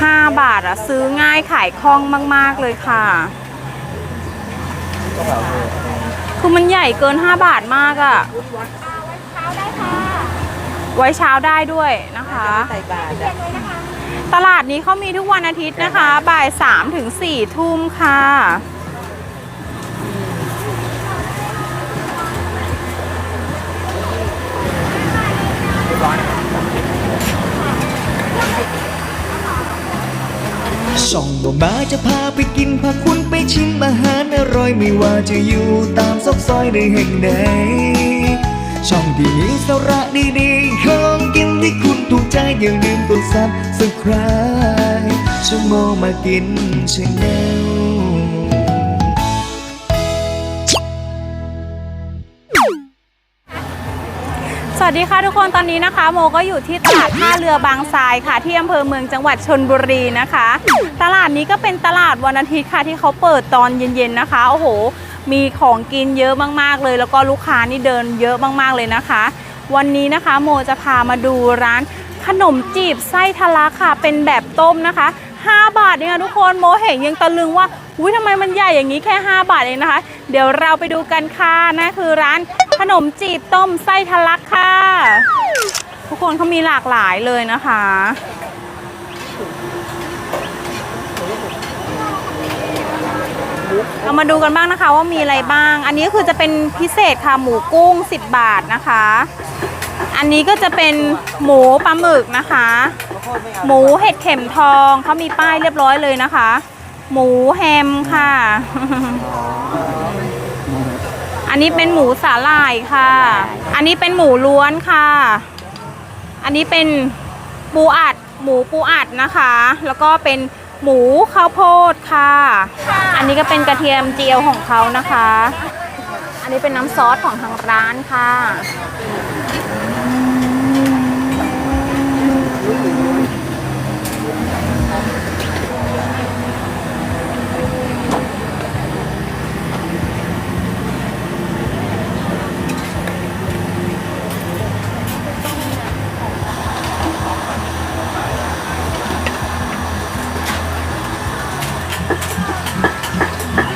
5 บาทอะซื้อง่ายขายคล่องมาก ๆ เลยค่ะ คือมันใหญ่เกิน 5 บาทมากอะไว้เช้าได้ด้วยนะคะใส่บาตรอะตลาดนี้เขามีทุกวันอาทิตย์นะคะ บ่าย3ถึง4ทุ่มค่ะ ช่องบ่ มาจะพาไปกินพาคุณไปชิมอาหารอร่อยไม่ว่าจะอยู่ตามซอกซอยในแห่งใดช่องที่มีสาระดีๆของกินที่คุณถูกใจอย่าลืมกดซับสไคร b e ช่องโมมากินชาแนล วัสดีค่ะทุกคนตอนนี้นะคะ โมก็อยู่ที่ตลาดท่าเรือบางทรายค่ะ ที่อำเภอเมืองจังหวัดชนบุรีนะคะ ตลาดนี้ก็เป็นตลาดวันอาทิตย์ค่ะที่เขาเปิดตอนเย็นๆนะคะโอ้โห มีของกินเยอะมากๆเลย แล้วก็ลูกค้านี่เดินเยอะมากๆเลยนะคะ วันนี้นะคะโมจะพามาดูร้านขนมจีบไส้ทะลักค่ะ เป็นแบบต้มนะคะ 5 บาทเนี่ยทุกคนโมเห็นยังตะลึงว่าอุ้ยทำไมมันใหญ่อย่างนี้แค่ 5 บาทเองนะคะ เดี๋ยวเราไปดูกันค่ะนั่นคือร้าน ขนมจีบต้มไส้ทะลักค่ะ ทุกคนเขามีหลากหลายเลยนะคะ เรามาดูกันบ้างนะคะว่ามีอะไรบ้าง อันนี้คือจะเป็นพิเศษค่ะหมูกุ้ง 10 บาทนะคะ อันนี้ก็จะเป็นหมูปลาหมึกนะคะ หมูเห็ดเข็มทองเขามีป้ายเรียบร้อยเลยนะคะ หมูแฮมค่ะ อันนี้เป็นหมูสาหร่ายค่ะ อันนี้เป็นหมูล้วนค่ะ อันนี้เป็นปูอัดหมูปูอัดนะคะ แล้วก็เป็นหมูข้าวโพดค่ะ อันนี้ก็เป็นกระเทียมเจียวของเขานะคะ อันนี้เป็นน้ำซอสของทางร้านค่ะ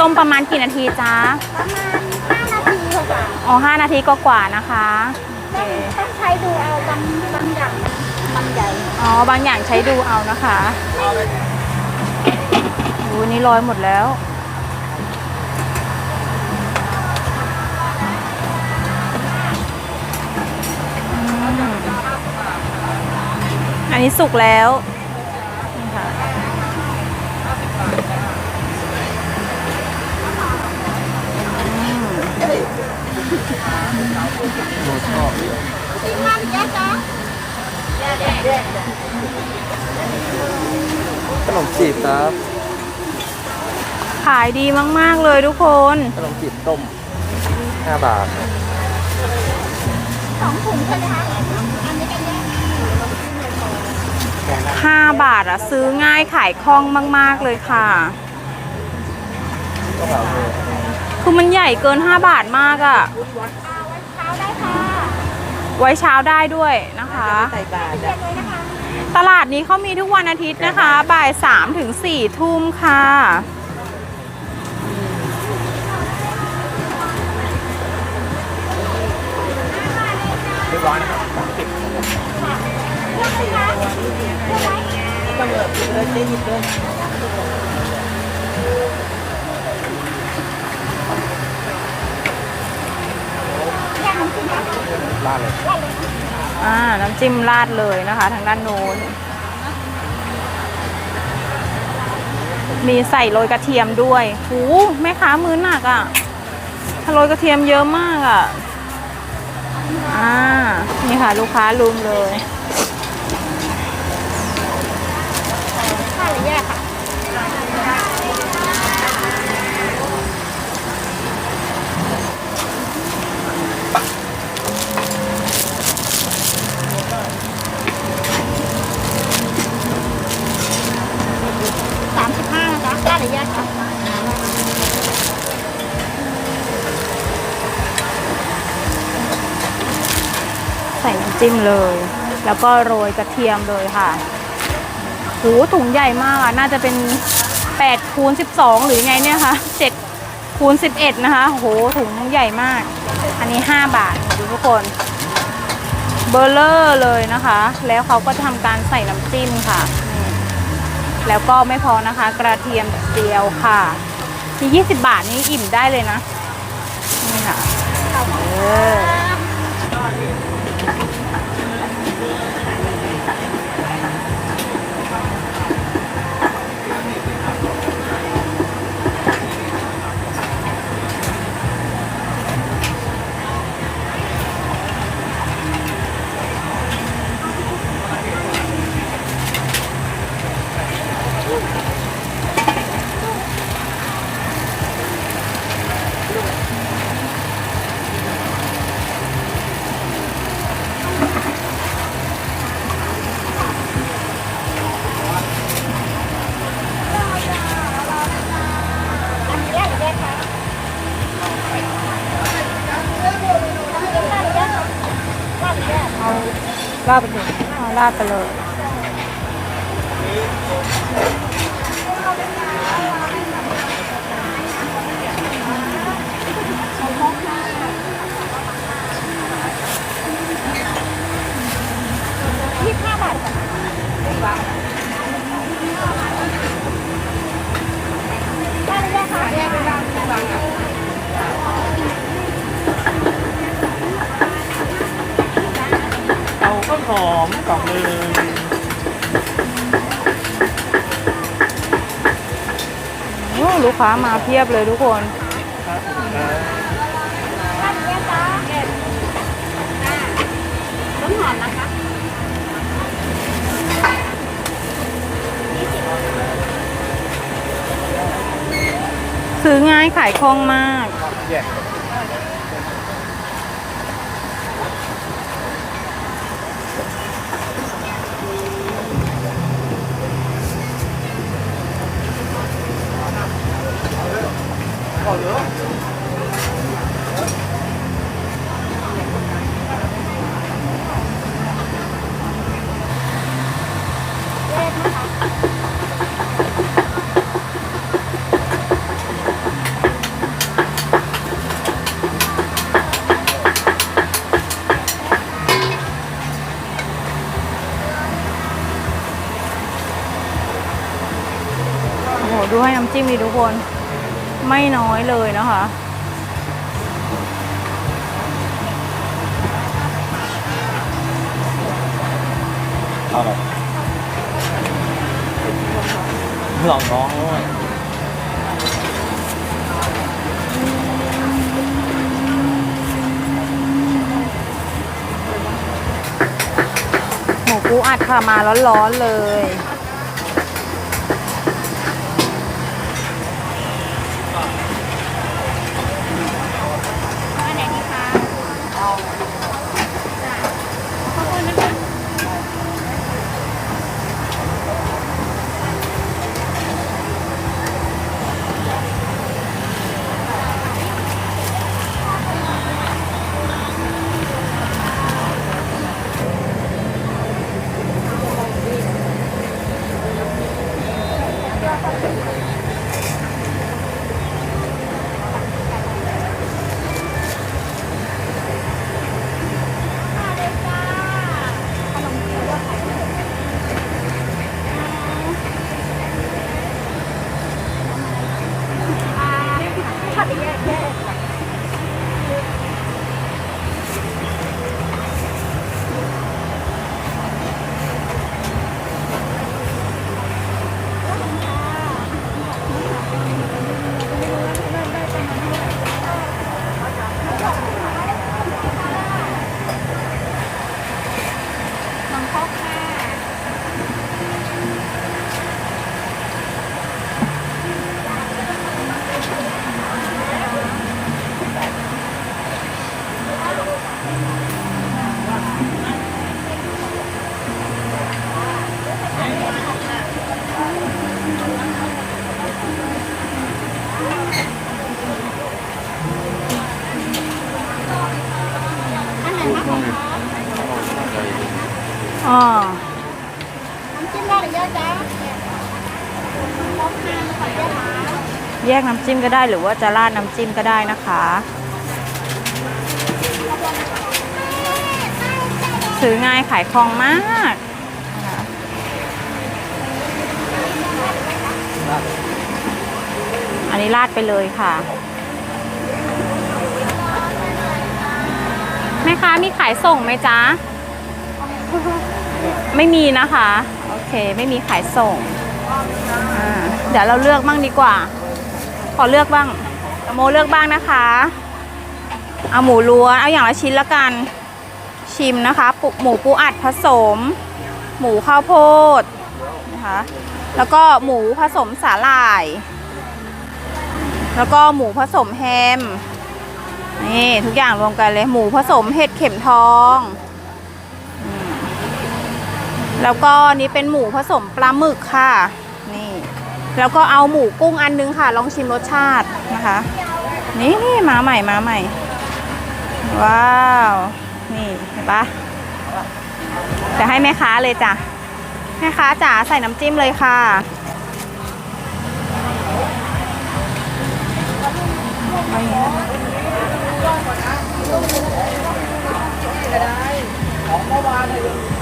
ต้มประมาณกี่นาทีจ๊ะประมาณ5นาทีค่ะอ๋อห้านาทีก็กว่าๆนะคะต้องต้องใช้ดูเอาบางบางอย่างมันใหญ่อ๋อบางอย่างใช้ดูเอานะคะโอ้นี่ลอยหมดแล้วอืมอันนี้สุกแล้วนี่ค่ะอืม ขนมจีบครับ ขายดีมาก ๆ เลยทุกคน ขนมจีบต้ม 5 บาทสองถุงใช่ไหมคะอันนี้กันแยก5บาทอะซื้อง่ายขายคล่องมาก ๆ เลยค่ะ คือมันใหญ่เกิน 5 บาทมากอะเช้าได้ค่ะ ไว้เช้าได้ด้วยนะคะ ใส่บาตรอะเลยนะคะตลาดนี้เขามีทุกวันอาทิตย์นะคะ บ่าย 3 ถึง 4 ทุ่มค่ะ เรียบร้อยนะครับต้องเลยเลยจะหยิบเลยกน้ำจิ้มค่ะ ลาดเลย อ่า น้ำจิ้มราดเลยนะคะ ทางด้านโน้น มีใส่โรยกระเทียมด้วยหูแม่ค้ามือหนักอะ่ะถ้าโรยกระเทียมเยอะมากอะ่ะ อ่า นี่ค่ะ ลูกค้าลุมเลยค่ะหรือแยกค่ะ สามสิบห้านะคะได้หรือแยกคะ ใส่น้ำ จิ้มเลย แล้วก็โรยกระเทียมเลยค่ะโหถุงใหญ่มากอะน่าจะเป็น8คูณ12 หรือไงเนี่ยคะ7คูณ11 นะคะโหถุงใหญ่มาก อันนี้ 5 บาทดูทุกคนเบอร์เลอร์เลยนะคะ แล้วเขาก็ทำการใส่น้ำจิ้มค่ะ แล้วก็ไม่พอนะคะ กระเทียมเจียวค่ะมี20 บาทนี้อิ่มได้เลยนะ นี่ค่ะเออ เค้ามาเพียบเลยทุกคนต้นหอมนะคะซื้อง่ายขายคล่องมาก ให้น้ำจิ้มดีทุกคน ไม่น้อยเลยนะคะ เอาหน่อยลองน้องด้วยหมูปูอัดค่ะมาร้อนๆเลย อ๋อน้ำจิ้มได้จ๊ะแยกน้ำจิ้มก็ได้หรือว่าจะราดน้ำจิ้มก็ได้นะคะ ซื้อง่ายขายคลองมากอันนี้ราดไปเลยค่ะ แม่ค้ามีขายส่งไหมจ๊ะ ไม่มีนะคะ โอเคไม่มีขายส่งเดี๋ยวเราเลือกบ้างดีกว่า ขอเลือกบ้างโมเลือกบ้างนะคะ เอาหมูล้วนเอาอย่างละชิ้นละกัน ชิมนะคะปหมูปูอัดผสม หมูข้าวโพดนะคะแล้วก็หมูผสมสาหร่าย แล้วก็หมูผสมแฮมนี่ทุกอย่างรวมกันเลยหมูผสมเห็ดเข็มทอง แล้วก็นี่เป็นหมูผสมปลาหมึกค่ะ นี่ แล้วก็เอาหมูกุ้งอันนึงค่ะ ลองชิมรสชาตินะคะ นี่นี่มาใหม่มาใหม่ ว้าว นี่เห็นปะเดี๋ยวให้แม่ค้าเลยจ้ะแม่ค้าจ๋าใส่น้ำจิ้มเลยค่ะ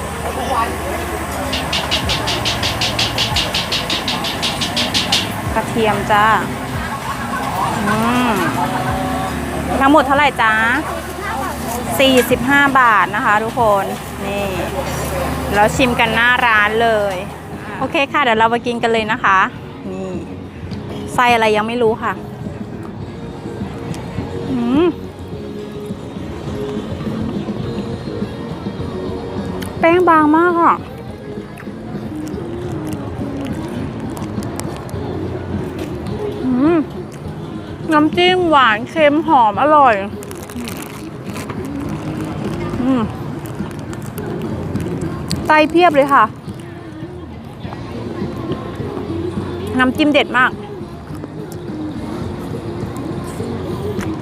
กระเทียมจ้า อืมจ้าทั้งหมดเท่าไหร่จ้า45 บาทนะคะทุกคนนี่เราชิมกันหน้าร้านเลย โอเคค่ะ เดี๋ยวเรามากินกันเลยนะคะ นี่ไส้อะไรยังไม่รู้ค่ะอืมแป้งบางมากอะ น้ำจิ้มหวานเค็มหอมอร่อย อืมไส้เพียบเลยค่ะ น้ำจิ้มเด็ดมาก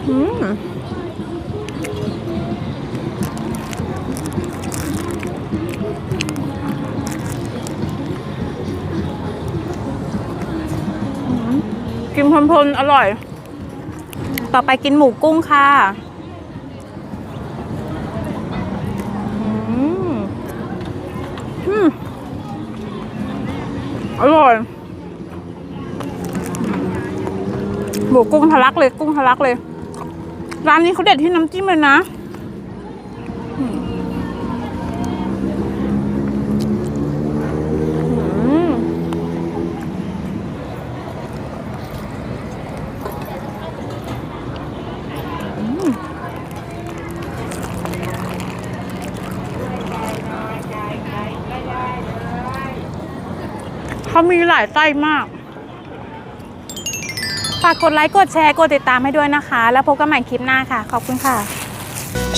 อืมกินเพลินๆอร่อย ต่อไปกินหมูกุ้งค่ะอืมอืมอร่อย หมูกุ้งทะลักเลย กุ้งทะลักเลย ร้านนี้เขาเด็ดที่น้ำจิ้มเลยนะอืมอืม เขามีหลายไส้มาก ฝากกดไลค์ กดแชร์ กดติดตามให้ด้วยนะคะ แล้วพบกันใหม่คลิปหน้าค่ะ ขอบคุณค่ะ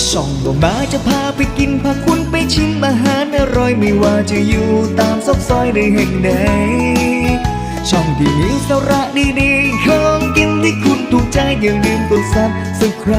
ช่องบ่มาจะพาไปกิน พาคุณไปชิมอาหารอร่อยไม่ว่าจะอยู่ตามซอกซอยในแห่งใดช่องที่มีสาระดีๆของกินที่คุณถูกใจอย่าลืมกดซับสไคร